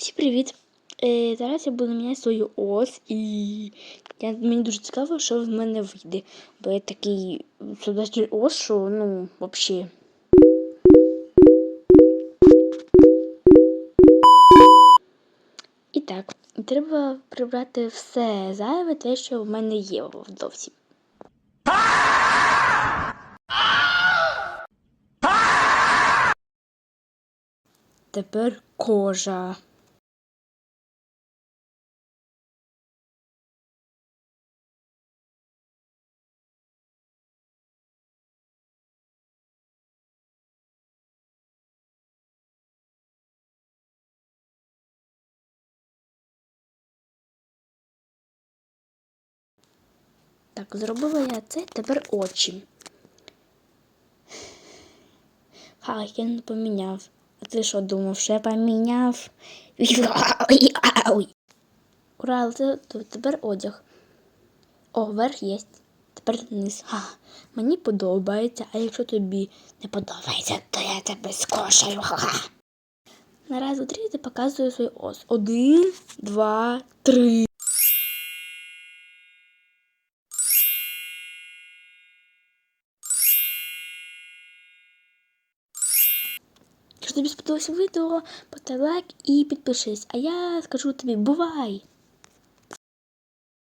Всім привіт! Е, зараз я буду міняти свою ось і я, мені дуже цікаво, що в мене вийде. Бо я такий судачий ось, що ну, взагалі. І так, треба прибрати все зайве, те, що в мене є в довсі. Тепер кожа. Так, зробила я це, тепер очі. Ха, я не поміняв. А ти що думав, я поміняв? Ура, це тепер одяг. О, верх є. Тепер низ. Ха, мені подобається, а якщо тобі не подобається, то я тебе скошаю. Ха-ха. Три, я показую свій ос. Один, два, три. Якщо тобі сподобалося відео, поставь лайк і підпишись. А я скажу тобі бувай!